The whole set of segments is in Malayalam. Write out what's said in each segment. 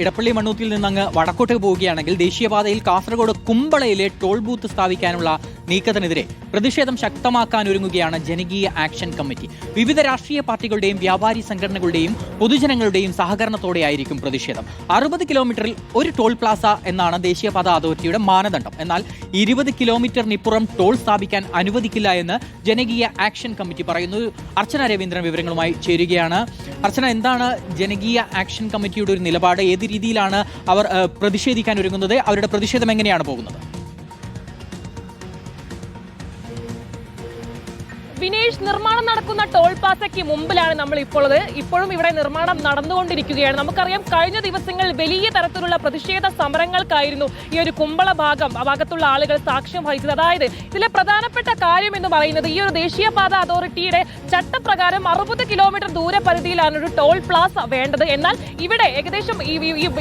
ഇടപ്പള്ളി മണ്ണൂത്തിൽ നിന്ന് അങ്ങ് വടക്കോട്ട് പോവുകയാണെങ്കിൽ ദേശീയപാതയിൽ കാസർഗോഡ് കുമ്പളയിലെ ടോൾ ബൂത്ത് സ്ഥാപിക്കാനുള്ള നീക്കത്തിനെതിരെ പ്രതിഷേധം ശക്തമാക്കാൻ ഒരുങ്ങുകയാണ് ജനകീയ ആക്ഷൻ കമ്മിറ്റി. വിവിധ രാഷ്ട്രീയ പാർട്ടികളുടെയും വ്യാപാരി സംഘടനകളുടെയും പൊതുജനങ്ങളുടെയും സഹകരണത്തോടെയായിരിക്കും പ്രതിഷേധം. അറുപത് കിലോമീറ്ററിൽ ഒരു ടോൾ പ്ലാസ എന്നാണ് ദേശീയപാത അതോറിറ്റിയുടെ മാനദണ്ഡം. എന്നാൽ ഇരുപത് കിലോമീറ്ററിനിപ്പുറം ടോൾ സ്ഥാപിക്കാൻ അനുവദിക്കില്ല എന്ന് ജനകീയ ആക്ഷൻ കമ്മിറ്റി പറയുന്നു. അർച്ചന രവീന്ദ്രൻ വിവരങ്ങളുമായി ചേരുകയാണ്. അർച്ചന എന്താണ് ജനകീയ ആക്ഷൻ കമ്മിറ്റിയുടെ ഒരു നിലപാട്? ഏത് രീതിയിലാണ് അവർ പ്രതിഷേധിക്കാൻ ഒരുങ്ങുന്നത്. അവരുടെ പ്രതിഷേധം എങ്ങനെയാണ് പോകുന്നത്? വിനേഷ് നിർമ്മാണം നടക്കുന്ന ടോൾ പാസയ്ക്ക് മുമ്പിലാണ് നമ്മൾ ഇപ്പോൾ ഇപ്പോഴും ഇവിടെ നിർമ്മാണം നടന്നുകൊണ്ടിരിക്കുകയാണ്. നമുക്കറിയാം കഴിഞ്ഞ ദിവസങ്ങളിൽ വലിയ തരത്തിലുള്ള പ്രതിഷേധ സമരങ്ങൾക്കായിരുന്നു ഈ ഒരു കുമ്പള ഭാഗം ഭാഗത്തുള്ള ആളുകൾ സാക്ഷ്യം വഹിച്ചത്. അതായത് ഇതിലെ പ്രധാനപ്പെട്ട കാര്യം എന്ന് പറയുന്നത് ഈ ഒരു ദേശീയപാത അതോറിറ്റിയുടെ ചട്ടപ്രകാരം അറുപത് കിലോമീറ്റർ ദൂരപരിധിയിലാണ് ഒരു ടോൾ പ്ലാസ വേണ്ടത്. എന്നാൽ ഇവിടെ ഏകദേശം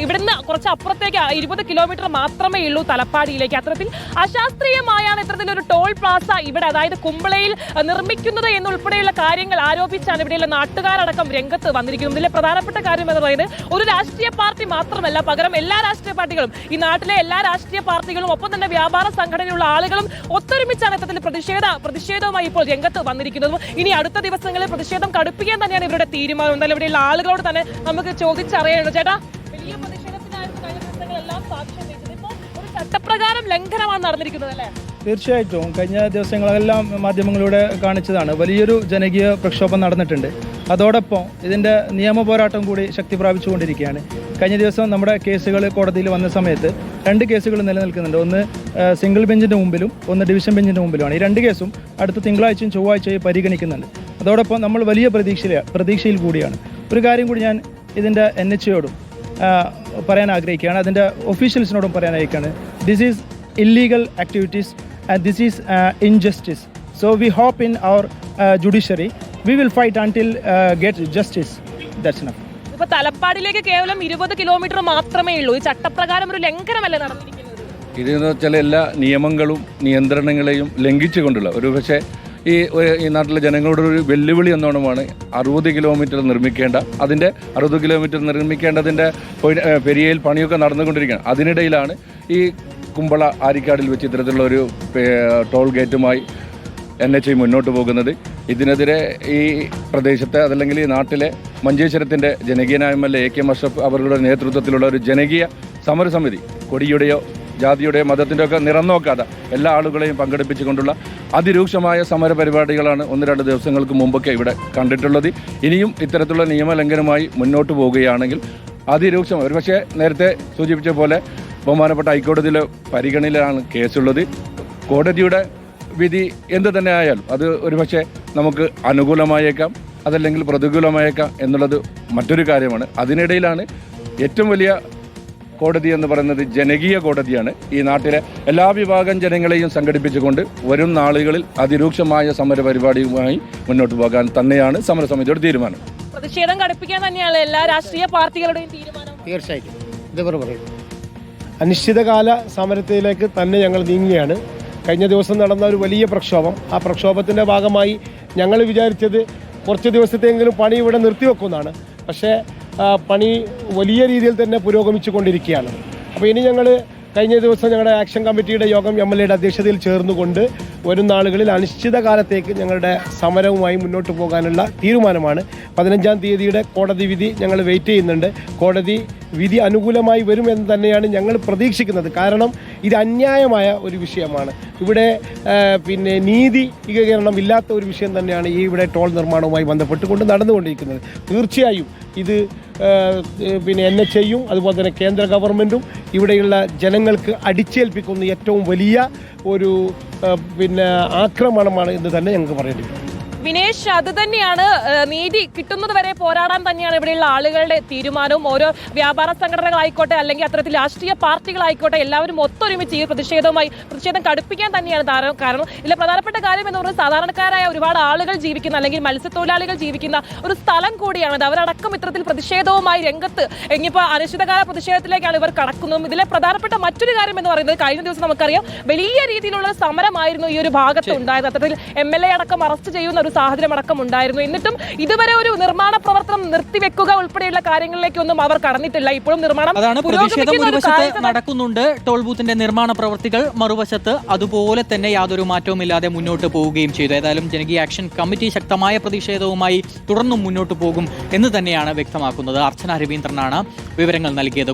ഇവിടുന്ന് കുറച്ച് അപ്പുറത്തേക്ക് ഇരുപത് കിലോമീറ്റർ മാത്രമേ ഉള്ളൂ തലപ്പാടിയിലേക്ക്. അത്തരത്തിൽ അശാസ്ത്രീയമായാണ് ഇത്തരത്തിലൊരു ടോൾ പ്ലാസ ഇവിടെ അതായത് കുമ്പളയിൽ അഹ്, നിർമ്മിക്കുന്നത് എന്നുൾപ്പെടെയുള്ള കാര്യങ്ങൾ ആരോപിച്ചാണ് ഇവിടെയുള്ള നാട്ടുകാരടക്കം രംഗത്ത് വന്നിരിക്കുന്നത്. ഇതിലെ പ്രധാനപ്പെട്ട കാര്യം എന്ന് പറയുന്നത് ഒരു രാഷ്ട്രീയ പാർട്ടി മാത്രമല്ല പകരം എല്ലാ രാഷ്ട്രീയ പാർട്ടികളും ഈ നാട്ടിലെ എല്ലാ രാഷ്ട്രീയ പാർട്ടികളും ഒപ്പം തന്നെ വ്യാപാര സംഘടനയുള്ള ആളുകളും ഒത്തൊരുമിച്ചാണ് ഇത്തരത്തിൽ പ്രതിഷേധ പ്രതിഷേധവുമായി ഇപ്പോൾ രംഗത്ത് വന്നിരിക്കുന്നതും. ഇനി അടുത്ത ദിവസങ്ങളിൽ പ്രതിഷേധം കടുപ്പിക്കാൻ തന്നെയാണ് ഇവരുടെ തീരുമാനം. എന്തായാലും ഇവിടെയുള്ള ആളുകളോട് തന്നെ നമുക്ക് ചോദിച്ചറിയണം ചേട്ടാ വലിയ പ്രതിഷേധത്തിനായിരുന്നു കഴിഞ്ഞ ദിവസങ്ങളെല്ലാം സാക്ഷ്യം ഇപ്പോൾ ഒരു ചട്ടപ്രകാരം ലംഘനമാണ് നടന്നിരിക്കുന്നത് അല്ലേ? തീർച്ചയായിട്ടും. കഴിഞ്ഞ ദിവസങ്ങളെല്ലാം മാധ്യമങ്ങളിലൂടെ കാണിച്ചതാണ്. വലിയൊരു ജനകീയ പ്രക്ഷോഭം നടന്നിട്ടുണ്ട്. അതോടൊപ്പം ഇതിന്റെ നിയമ പോരാട്ടം കൂടി ശക്തി പ്രാപിച്ചുകൊണ്ടിരിക്കുകയാണ്. കഴിഞ്ഞ ദിവസം നമ്മുടെ കേസുകൾ കോടതിയിൽ വന്ന സമയത്ത് രണ്ട് കേസുകൾ നിലനിൽക്കുന്നുണ്ട്. ഒന്ന് സിംഗിൾ ബെഞ്ചിന്റെ മുമ്പിലും ഒന്ന് ഡിവിഷൻ ബെഞ്ചിന്റെ മുമ്പിലുമാണ്. ഈ രണ്ട് കേസും അടുത്ത തിങ്കളാഴ്ചയും ചൊവ്വാഴ്ചയും പരിഗണിക്കുന്നുണ്ട്. അതോടൊപ്പം നമ്മൾ വലിയ പ്രതീക്ഷയില പ്രതീക്ഷയിൽ കൂടിയാണ്. ഒരു കാര്യം കൂടി ഞാൻ ഇതിന്റെ എൻ എച്ച് ഒയോടും പറയാൻ ആഗ്രഹിക്കുകയാണ്. അതിന്റെ ഒഫീഷ്യൽസിനോടും പറയാൻ ആഗ്രഹിക്കുകയാണ്. This is illegal activities and this is uh, injustice. So we hope in our uh, judiciary, we will fight until uh, get justice. That's enough. ഇപ്പൊ തലപ്പാടിലേക്ക് കേവലം ഇരുപത് കിലോമീറ്റർ മാത്രമേ ഉള്ളൂ ഈ ചട്ടപ്രകാരം ഒരു ലംഘനമല്ല നടന്നിരിക്കുന്നത് ഇതെന്ന് വെച്ചാൽ എല്ലാ നിയമങ്ങളും നിയന്ത്രണങ്ങളെയും ലംഘിച്ചുകൊണ്ടുള്ള ഒരു പക്ഷേ ഈ ഈ നാട്ടിലെ ജനങ്ങളുടെ ഒരു വെല്ലുവിളി എന്നോണമാണ് അറുപത് കിലോമീറ്റർ നിർമ്മിക്കേണ്ട അതിന്റെ അറുപത് കിലോമീറ്റർ നിർമ്മിക്കേണ്ടതിന്റെ പെരിയയിൽ പണിയൊക്കെ നടന്നുകൊണ്ടിരിക്കുകയാണ് അതിനിടയിലാണ് ഈ കുമ്പള ആരിക്കാടിൽ വെച്ച് ഇത്തരത്തിലുള്ള ഒരു ടോൾ ഗേറ്റുമായി എൻ എച്ച് മുന്നോട്ട് പോകുന്നത്. ഇതിനെതിരെ ഈ പ്രദേശത്തെ അതല്ലെങ്കിൽ ഈ നാട്ടിലെ മഞ്ചേശ്വരത്തിന്റെ ജനകീയനായ M L A K Mashaf അവരുടെ നേതൃത്വത്തിലുള്ള ഒരു ജനകീയ സമരസമിതി കൊടിയുടെയോ ജാതിയുടെയോ മതത്തിന്റെയൊക്കെ നിറം നോക്കാതെ എല്ലാ ആളുകളെയും പങ്കെടുപ്പിച്ചുകൊണ്ടുള്ള അതിരൂക്ഷമായ സമര പരിപാടികളാണ് ഒന്ന് രണ്ട് ദിവസങ്ങൾക്ക് മുമ്പൊക്കെ ഇവിടെ കണ്ടിട്ടുള്ളത്. ഇനിയും ഇത്തരത്തിലുള്ള നിയമലംഘനമായി മുന്നോട്ട് പോവുകയാണെങ്കിൽ അതിരൂക്ഷം ഒരുപക്ഷെ നേരത്തെ സൂചിപ്പിച്ച പോലെ ബഹുമാനപ്പെട്ട ഹൈക്കോടതിയിലെ പരിഗണനയിലാണ് കേസുള്ളത്. കോടതിയുടെ വിധി എന്ത് തന്നെ ആയാലും അത് ഒരുപക്ഷെ നമുക്ക് അനുകൂലമായേക്കാം അതല്ലെങ്കിൽ പ്രതികൂലമായേക്കാം എന്നുള്ളത് മറ്റൊരു കാര്യമാണ്. അതിനിടയിലാണ് ഏറ്റവും വലിയ കോടതി എന്ന് പറയുന്നത് ജനകീയ കോടതിയാണ്. ഈ നാട്ടിലെ എല്ലാ വിഭാഗം ജനങ്ങളെയും സംഘടിപ്പിച്ചുകൊണ്ട് വരും നാളുകളിൽ അതിരൂക്ഷമായ സമര പരിപാടിയുമായി മുന്നോട്ട് പോകാൻ തന്നെയാണ് സമരസമിതിയുടെ തീരുമാനം. പ്രതിഷേധം കടുപ്പിക്കാൻ തന്നെയാണ് എല്ലാ രാഷ്ട്രീയ പാർട്ടികളുടെയും തീരുമാനം. തീർച്ചയായിട്ടും. ഇതവർ പറയും. അനിശ്ചിതകാല സമരത്തിലേക്ക് തന്നെ ഞങ്ങൾ നീങ്ങുകയാണ്. കഴിഞ്ഞ ദിവസം നടന്ന ഒരു വലിയ പ്രക്ഷോഭം. ആ പ്രക്ഷോഭത്തിന്റെ ഭാഗമായി ഞങ്ങൾ വിചാരിച്ചത് കുറച്ച് ദിവസത്തെങ്കിലും പണി ഇവിടെ നിർത്തിവെക്കുന്നതാണ് പക്ഷേ പണി വലിയ രീതിയിൽ തന്നെ പുരോഗമിച്ചു കൊണ്ടിരിക്കുകയാണ് അപ്പോൾ ഇനി ഞങ്ങൾ കഴിഞ്ഞ ദിവസം ഞങ്ങളുടെ ആക്ഷൻ കമ്മിറ്റിയുടെ യോഗം എം എൽ എയുടെ അധ്യക്ഷതയിൽ ചേർന്നുകൊണ്ട് വരും നാളുകളിൽ അനിശ്ചിതകാലത്തേക്ക് ഞങ്ങളുടെ സമരവുമായി മുന്നോട്ട് പോകാനുള്ള തീരുമാനമാണ്. പതിനഞ്ചാം തീയതിയുടെ കോടതി വിധി ഞങ്ങൾ വെയിറ്റ് ചെയ്യുന്നുണ്ട്. കോടതി വിധി അനുകൂലമായി വരുമെന്ന് തന്നെയാണ് ഞങ്ങൾ പ്രതീക്ഷിക്കുന്നത്. കാരണം ഇത് അന്യായമായ ഒരു വിഷയമാണ്. ഇവിടെ പിന്നെ നീതി ഏകീകരണം ഇല്ലാത്ത ഒരു വിഷയം തന്നെയാണ് ഈ ഇവിടെ ടോൾ നിർമ്മാണവുമായി ബന്ധപ്പെട്ടുകൊണ്ട് നടന്നുകൊണ്ടിരിക്കുന്നത്. തീർച്ചയായും ഇത് പിന്നെ എൻ എച്ച് ഐയും അതുപോലെ തന്നെ കേന്ദ്ര ഗവൺമെന്റും ഇവിടെയുള്ള ജനങ്ങൾക്ക് അടിച്ചേൽപ്പിക്കുന്ന ഏറ്റവും വലിയ ഒരു പിന്നെ ആക്രമണമാണ് എന്ന് തന്നെ ഞങ്ങൾക്ക് പറയേണ്ടി വരും. വിനേഷ് അത് തന്നെയാണ് നീതി കിട്ടുന്നത് വരെ പോരാടാൻ തന്നെയാണ് ഇവിടെയുള്ള ആളുകളുടെ തീരുമാനവും. ഓരോ വ്യാപാര സംഘടനകളായിക്കോട്ടെ അല്ലെങ്കിൽ അത്തരത്തിൽ രാഷ്ട്രീയ പാർട്ടികളായിക്കോട്ടെ എല്ലാവരും ഒത്തൊരുമിച്ച് ഈ പ്രതിഷേധവുമായി പ്രതിഷേധം കടുപ്പിക്കാൻ തന്നെയാണ് താരം കാരണം. ഇതിലെ പ്രധാനപ്പെട്ട കാര്യം എന്ന് പറയുന്നത് സാധാരണക്കാരായ ഒരുപാട് ആളുകൾ ജീവിക്കുന്ന അല്ലെങ്കിൽ മത്സ്യത്തൊഴിലാളികൾ ജീവിക്കുന്ന ഒരു സ്ഥലം കൂടിയാണ്. അവരടക്കം ഇത്തരത്തിൽ പ്രതിഷേധവുമായി രംഗത്ത് ഇനിയിപ്പോൾ അനിശ്ചിതകാല പ്രതിഷേധത്തിലേക്കാണ് ഇവർ കടക്കുന്നതും. ഇതിലെ പ്രധാനപ്പെട്ട മറ്റൊരു കാര്യം എന്ന് പറയുന്നത് കഴിഞ്ഞ ദിവസം നമുക്കറിയാം വലിയ രീതിയിലുള്ള സമരമായിരുന്നു ഈ ഒരു ഭാഗത്ത് ഉണ്ടായത്. അത്തരത്തിൽ എം എൽ എ അടക്കം അറസ്റ്റ് ചെയ്യുന്ന ഒരു ഒരു സാഹചര്യം അടക്കം ഉണ്ടായിരുന്നു. എന്നിട്ടും ഇതുവരെ ഒരു നിർമ്മാണ പ്രവർത്തനം നിർത്തിവെക്കുക ഉൾപ്പെടെയുള്ള കാര്യങ്ങളിലേക്കൊന്നും അവർ കടന്നിട്ടില്ല. ഇപ്പോഴും നിർമ്മാണം അതാണ് പ്രതിഷേധം ഒരു ഒരു വശത്ത് നടക്കുന്നുണ്ട്. ടോൾ ബൂത്തിന്റെ നിർമ്മാണ പ്രവർത്തികൾ മറുവശത്ത് അതുപോലെ തന്നെ യാതൊരു മാറ്റവും ഇല്ലാതെ മുന്നോട്ട് പോവുകയും ചെയ്തു. ഏതായാലും ജനകീയ ആക്ഷൻ കമ്മിറ്റി ശക്തമായ പ്രതിഷേധവുമായി തുടർന്നും മുന്നോട്ട് പോകും എന്ന് തന്നെയാണ് വ്യക്തമാക്കുന്നത്. അർച്ചന രവീന്ദ്രനാണ് വിവരങ്ങൾ നൽകിയത്.